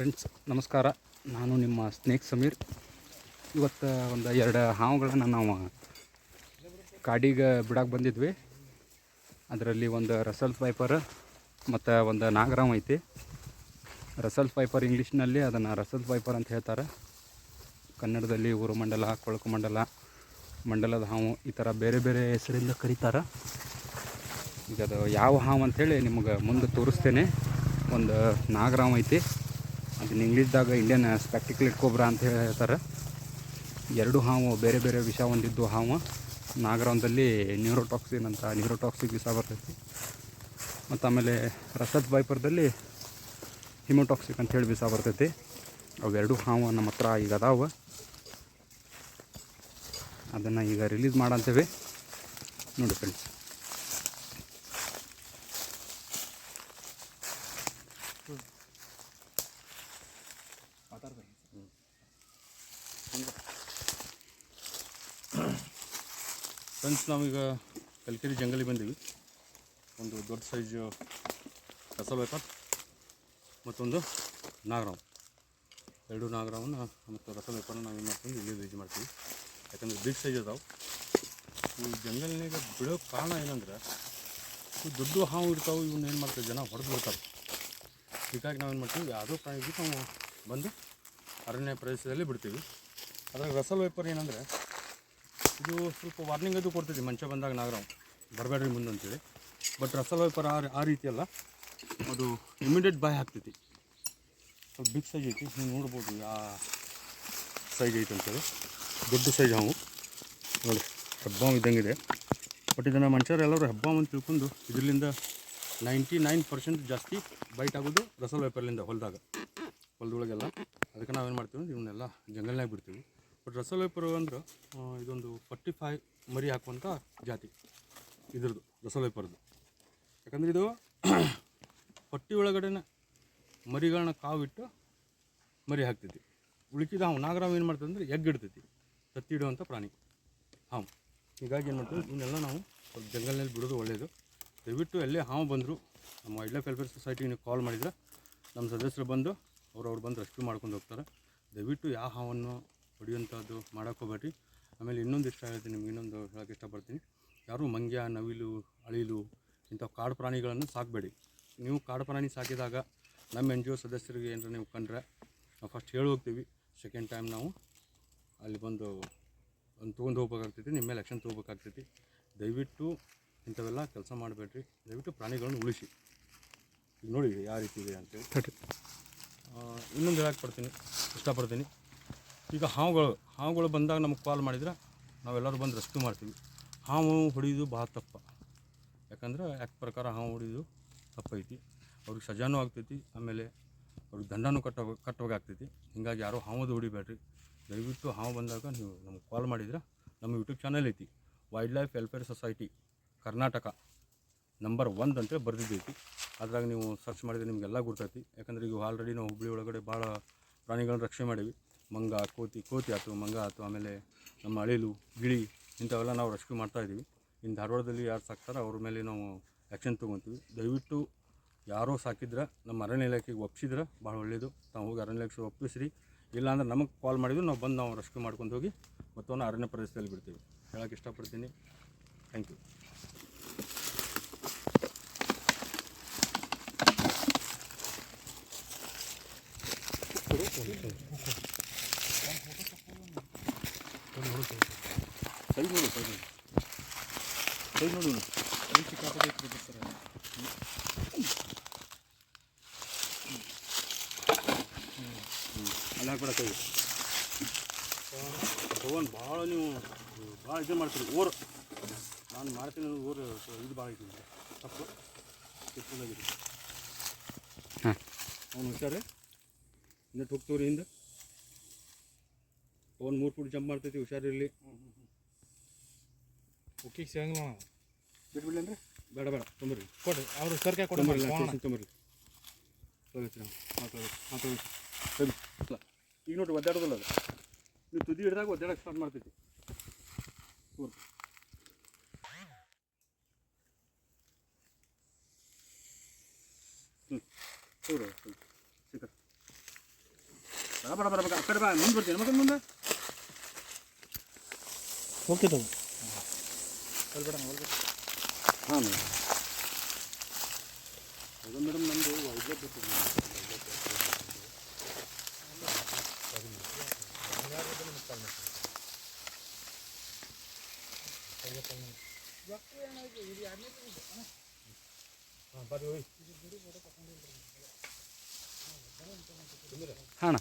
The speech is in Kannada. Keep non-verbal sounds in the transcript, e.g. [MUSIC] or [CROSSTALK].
ಫ್ರೆಂಡ್ಸ್ ನಮಸ್ಕಾರ. ನಾನು ನಿಮ್ಮ ಸ್ನೇಕ್ ಸಮೀರ್. ಇವತ್ತು ಒಂದು ಎರಡು ಹಾವುಗಳನ್ನು ನಾವು ಕಾಡಿಗೆ ಬಿಡಕ್ಕೆ ಬಂದಿದ್ವಿ. ಅದರಲ್ಲಿ ಒಂದು ರಸಲ್ ಪೈಪರ್ ಮತ್ತು ಒಂದು ನಾಗರಾಮ್ ಐತಿ. ರಸಲ್ ಪೈಪರ್ ಇಂಗ್ಲೀಷ್ನಲ್ಲಿ ಅದನ್ನು ರಸಲ್ ಪೈಪರ್ ಅಂತ ಹೇಳ್ತಾರೆ. ಕನ್ನಡದಲ್ಲಿ ಊರು ಮಂಡಲ, ಕೊಳಕು ಮಂಡಲ, ಮಂಡಲದ ಹಾವು ಈ ಥರ ಬೇರೆ ಬೇರೆ ಹೆಸರಿಂದ ಕರೀತಾರೆ. ಈಗ ಅದು ಯಾವ ಹಾವು ಅಂಥೇಳಿ ನಿಮಗೆ ಮುಂದೆ ತೋರಿಸ್ತೇನೆ. ಒಂದು ನಾಗರಾಮ್ ಐತಿ. ಅದನ್ನ ಇಂಗ್ಲೀಷ್ದಾಗ ಇಂಡಿಯನ್ ಸ್ಪೆಕ್ಟಿಕ್ಲಿಟ್ ಕೋಬ್ರಾ ಅಂತ ಹೇಳ್ತಾರೆ. ಎರಡು ಹಾವು, ಬೇರೆ ಬೇರೆ ವಿಷ ಹೊಂದಿದ್ದು ಹಾವು. ನಾಗರಾಮದಲ್ಲಿ ನ್ಯೂರೋಟಾಕ್ಸಿನ್ ಅಂತ ನ್ಯೂರೋಟಾಕ್ಸಿಕ್ ವಿಷ ಬರ್ತೈತಿ. ಮತ್ತು ಆಮೇಲೆ ರಸದ್ ವೈಪರ್ದಲ್ಲಿ ಹಿಮೋಟಾಕ್ಸಿಕ್ ಹೇಳಿ ವಿಷ ಬರ್ತೈತಿ. ಅವೆರಡು ಹಾವು ನಮ್ಮ ಹತ್ರ ಈಗ ಅದಾವ. ಅದನ್ನು ಈಗ ರಿಲೀಸ್ ಮಾಡಂತೇವೆ. ನೋಡಿ ಫ್ರೆಂಡ್ಸ್ ಫ್ರೆಂಡ್ಸ್, ನಾವೀಗ ಕಲ್ಕೆರೆ ಜಂಗಲಿಗೆ ಬಂದೀವಿ. ಒಂದು ದೊಡ್ಡ ಸೈಜ್ ವೈಪರ್ ಮತ್ತೊಂದು ನಾಗರಾವ್ ಎರಡು ನಾಗರಾವನ್ನ ಮತ್ತು ರಸಲ್ ವೈಪರ್ನ ನಾವು ಏನು ಮಾಡ್ತೀವಿ, ಇಲ್ಲಿ ಯೂಸ್ ಮಾಡ್ತೀವಿ. ಯಾಕಂದ್ರೆ ಬಿಗ್ ಸೈಜ್ ಅದಾವೆ. ಈ ಜಂಗಲ್ನಾಗ ಬಿಡೋ ಕಾರಣ ಏನಂದ್ರೆ ಇವು ದೊಡ್ಡ ಹಾವು ಇರ್ತಾವೆ ಇವನ್ನ ಏನು ಮಾಡ್ತಾರೆ, ಜನ ಹೊಡೆದು ಬಿಡ್ತಾರೆ. ಹೀಗಾಗಿ ನಾವೇನು ಮಾಡ್ತೀವಿ, ಯಾವುದೋ ಪ್ರಾಣಿಗೂ ನಾವು ಬಂದು ಅರಣ್ಯ ಪ್ರದೇಶದಲ್ಲಿ ಬಿಡ್ತೀವಿ. ಅದ್ರಾಗ ರಸಲ್ ವೇಪರ್ ಏನಂದರೆ ಇದು ಸ್ವಲ್ಪ ವಾರ್ನಿಂಗ್ ಅದು ಕೊಡ್ತೈತಿ ಮಂಚ ಬಂದಾಗ ನಾಗರಾವ್. ಬರಬೇಡ್ರಿ ಮುಂದೆ ಅಂತೇಳಿ. ಬಟ್ ರಸಲ್ ವೇಪರ್ ಆ ರೀತಿ ಅಲ್ಲ. ಅದು ಇಮಿಡಿಯೇಟ್ ಬಾಯ್ ಹಾಕ್ತೈತಿ. ಸ್ವಲ್ಪ ಬಿಗ್ ಸೈಜ್ ಐತಿ, ನೀವು ನೋಡ್ಬೋದು ಯಾ ಸೈಜ್ ಐತಿ ಅಂತೇಳಿ. ದೊಡ್ಡ ಸೈಜ್ ಹಾವು ನೋಡಿ, ಹೆಬ್ಬಾವು ಇದ್ದಂಗಿದೆ. ಬಟ್ ಇದನ್ನು ಮನುಷ್ಯರು ಎಲ್ಲರೂ ಹೆಬ್ಬಾವು ಅಂತ ತಿಳ್ಕೊಂಡು ಇದರಿಂದ ನೈಂಟಿ ನೈನ್ ಪರ್ಸೆಂಟ್ ಜಾಸ್ತಿ ಬೈಟ್ ಆಗೋದು ರಸಲ್ ವೇಪರ್ಲಿಂದ ಹೊಲದಾಗ. ಹೊಲದೊಳಗೆಲ್ಲ. ಅದಕ್ಕೆ ನಾವೇನು ಮಾಡ್ತೀವಿ ಇವನ್ನೆಲ್ಲ ಜಂಗಲ್ನಾಗ ಬಿಡ್ತೀವಿ. ಬಟ್ ರಸಲ್ ವೈಪರ್ ಅಂದ್ರೆ ಇದೊಂದು ಫಾರ್ಟಿ ಫೈವ್ ಮರಿ ಹಾಕುವಂಥ ಜಾತಿ. ಇದ್ರದ್ದು ರಸಲ್ ಯಾಕಂದರೆ ಇದು [COUGHS] ಪಟ್ಟಿ ಒಳಗಡೆನೆ ಮರಿಗಳನ್ನ ಕಾವಿಟ್ಟು ಮರಿ ಹಾಕ್ತೈತಿ. ಉಳಿಕಿದ ಹಾವು, ನಾಗರಾವ್ ಏನು ಮಾಡ್ತದೆ ಅಂದರೆ ಎಗ್ ಇಡ್ತೈತಿ. ತತ್ತಿ ಇಡುವಂಥ ಪ್ರಾಣಿ ಹಾವು. ಹೀಗಾಗಿ ಏನು ಮಾಡ್ತೀವಿ ಇವನ್ನೆಲ್ಲ ನಾವು ಸ್ವಲ್ಪ ಜಂಗಲ್ನಲ್ಲಿ ಬಿಡೋದು ಒಳ್ಳೆಯದು ದಯವಿಟ್ಟು ಎಲ್ಲೇ ಹಾವು ಬಂದರು, ನಮ್ಮ ವೈಲ್ಡ್ ಲೈಫ್ ವೆಲ್ಫೇರ್ ಸೊಸೈಟಿಗೆ ನೀವು ಕಾಲ್ ಮಾಡಿದ್ರೆ, ನಮ್ಮ ಸದಸ್ಯರು ಬಂದು ಅವ್ರು ಅವ್ರು ಬಂದು ರೆಸ್ಕ್ಯೂ ಮಾಡ್ಕೊಂಡು ಹೋಗ್ತಾರೆ. ದಯವಿಟ್ಟು ಯಾವ ಹಾವನ್ನು ಹೊಡಿಯುವಂಥದ್ದು ಮಾಡೋಕೆ ಹೋಗ್ಬೇಡ್ರಿ. ಆಮೇಲೆ ಇನ್ನೊಂದು ಇಷ್ಟ ಹೇಳ್ತೀನಿ ನಿಮ್ಗೆ ಇನ್ನೊಂದು ಹೇಳೋಕ್ಕೆ ಇಷ್ಟಪಡ್ತೀನಿ. ಯಾರು ಮಂಗ್ಯ ನವಿಲು ಅಳಿಲು ಇಂಥ ಕಾಡು ಪ್ರಾಣಿಗಳನ್ನು ಸಾಕಬೇಡಿ. ನೀವು ಕಾಡು ಪ್ರಾಣಿ ಸಾಕಿದಾಗ ನಮ್ಮ ಎನ್ ಜಿ ಒ ಸದಸ್ಯರಿಗೆ ಏನಾರ ನೀವು ಕಂಡ್ರೆ ನಾವು ಫಸ್ಟ್ ಹೇಳಿ ಹೋಗ್ತೀವಿ. ಸೆಕೆಂಡ್ ಟೈಮ್ ನಾವು ಅಲ್ಲಿ ಬಂದು ಒಂದು ತೊಗೊಂಡು ಹೋಗ್ಬೇಕಾಗ್ತೈತಿ ನಿಮ್ಮ ಮೇಲೆ ಆ್ಯಕ್ಷನ್ ತೊಗೋಬೇಕಾಗ್ತೈತಿ. ದಯವಿಟ್ಟು ಇಂಥವೆಲ್ಲ ಕೆಲಸ ಮಾಡಬೇಡ್ರಿ. ದಯವಿಟ್ಟು ಪ್ರಾಣಿಗಳನ್ನು ಉಳಿಸಿ. ಈಗ ನೋಡಿ ಯಾವ ರೀತಿ ಇದೆ ಅಂತೇಳಿ ಇನ್ನೊಂದು ಹೇಳಕ್ಕೆ ಪಡ್ತೀನಿ ಇಷ್ಟಪಡ್ತೀನಿ. ಈಗ ಹಾವುಗಳು ಹಾವುಗಳು ಬಂದಾಗ ನಮಗೆ ಕಾಲ್ ಮಾಡಿದ್ರೆ ನಾವೆಲ್ಲರೂ ಬಂದು ರೆಸ್ಕ್ಯೂ ಮಾಡ್ತೀವಿ. ಹಾವು ಹೊಡಿಯೋದು ಭಾಳ ತಪ್ಪ. ಯಾಕಂದ್ರೆ ಯಾಕೆ ಪ್ರಕಾರ ಹಾವು ಹೊಡಿಯೋದು ತಪ್ಪೈತಿ. ಅವ್ರಿಗೆ ಸಜಾನೂ ಆಗ್ತೈತಿ, ಆಮೇಲೆ ಅವ್ರಿಗೆ ದಂಡನೂ ಕಟ್ಟ ಕಟ್ಟೋಗಾಗ್ತೈತಿ ಹಿಂಗಾಗಿ ಯಾರೂ ಹಾವದು ಹೊಡಿಬೇಡ್ರಿ. ದಯವಿಟ್ಟು ಹಾವು ಬಂದಾಗ ನೀವು ನಮ್ಗೆ ಕಾಲ್ ಮಾಡಿದ್ರೆ ನಮ್ಮ ಯೂಟ್ಯೂಬ್ ಚಾನಲ್ ಐತಿ. Wild life welfare society Karnataka number ಒಂದು ಅಂತೇಳಿ ಬರೆದಿದ್ದೈತಿ. ಅದ್ರಾಗ ನೀವು ಸರ್ಚ್ ಮಾಡಿದ್ರೆ ನಿಮಗೆಲ್ಲ ಗುರ್ತೈತಿ. ಯಾಕಂದ್ರೆ ಈಗ ಆಲ್ರೆಡಿ ನಾವು ಹುಬ್ಬಳ್ಳಿ ಒಳಗಡೆ ಭಾಳ ಪ್ರಾಣಿಗಳನ್ನ ರಕ್ಷಣೆ ಮಾಡೀವಿ ಮಂಗ, ಕೋತಿ ಕೋತಿ ಆಯಿತು ಮಂಗ ಆಯಿತು ಆಮೇಲೆ ನಮ್ಮ ಅಳಿಲು, ಗಿಳಿ ಇಂಥವೆಲ್ಲ ನಾವು ರೆಸ್ಕ್ಯೂ ಮಾಡ್ತಾಯಿದ್ದೀವಿ ಇನ್ನು ಧಾರವಾಡದಲ್ಲಿ ಯಾರು ಸಾಕ್ತಾರೋ ಅವ್ರ ಮೇಲೆ ನಾವು ಆ್ಯಕ್ಷನ್ ತೊಗೊತೀವಿ. ದಯವಿಟ್ಟು ಯಾರೋ ಸಾಕಿದ್ರೆ ನಮ್ಮ ಅರಣ್ಯ ಇಲಾಖೆಗೆ ಒಪ್ಪಿಸಿದ್ರೆ ಭಾಳ ಒಳ್ಳೆಯದು ತಾವು ಹೋಗಿ ಅರಣ್ಯ ಇಲಾಖೆ ಒಪ್ಪಿಸ್ರಿ. ಇಲ್ಲಾಂದ್ರೆ ನಮಗೆ ಕಾಲ್ ಮಾಡಿದ್ರು ನಾವು ಬಂದು ನಾವು ರೆಸ್ಕ್ಯೂ ಮಾಡ್ಕೊಂಡು ಹೋಗಿ ಮತ್ತೊಂದು ಅರಣ್ಯ ಪ್ರದೇಶದಲ್ಲಿ ಬಿಡ್ತೀವಿ. ಹೇಳೋಕ್ಕೆ ಇಷ್ಟಪಡ್ತೀನಿ. ಥ್ಯಾಂಕ್ ಯು ಸೈಜ್ ನೋಡು ಭಾಳ ನೀವು ಭಾಳ ಇದು ಮಾಡ್ತೀರಿ ಓರ್ ನಾನು ಮಾಡ್ತೀನಿ ಓರ್ ಇದು ಭಾಳ ಐತಿ. ತಪ್ಪು ಕೆಟ್ಟದಾಗಿದೆ ಹಾಂ. ಅವ್ನು ಹುಷಾರೇ ನೆಟ್ ಹೋಗ್ತವ್ರಿ ಹಿಂದೆ ಪವನ್ ಮೂರು ಫುಟ್ ಜಂಪ್ ಮಾಡ್ತೈತಿ ಹುಷಾರಿರಲಿ. ಓಕೆ ಸಿಗಂಗಿಲ್ಲ. ಬಿಟ್ಬಿಡ್ಲೇನ್ರಿ ಬೇಡ ಬೇಡ ತೊಂಬರ್ರಿ. ಕೊಡ್ರಿ ಅವರು ಸರ್ಕೆ ಕೊಡಿ ತೊಂಬರ್ರಿ ನಾವು ಮಾತಾಡಿ ಇಲ್ಲ. ಈಗ ನೋಡ್ರಿ ಒದ್ದಾಡೋದಿಲ್ಲ ಅದು. ನೀವು ತುದಿ ಹಿಡಿದಾಗ ಒದ್ದಾಡಕ್ಕೆ ಸ್ಟಾರ್ಟ್ ಮಾಡ್ತೈತಿ. ಹ್ಞೂ ಹೌದು ಸಿಕ್ಕ ಬರ ಬರ ಬರ ಆ ಕಡೆ ಬಾ ಮುಂದೆ ಬರ್ತೀನಿ. ಮತ್ತೆ ಮುಂದೆ. ಓಕೆ ತಗೋ ಹಾಂ ಮೇಡಮ್ ಅದು ಮೇಡಮ್ ನಮ್ಮದು ವೈದ್ಯ ಹಾಂ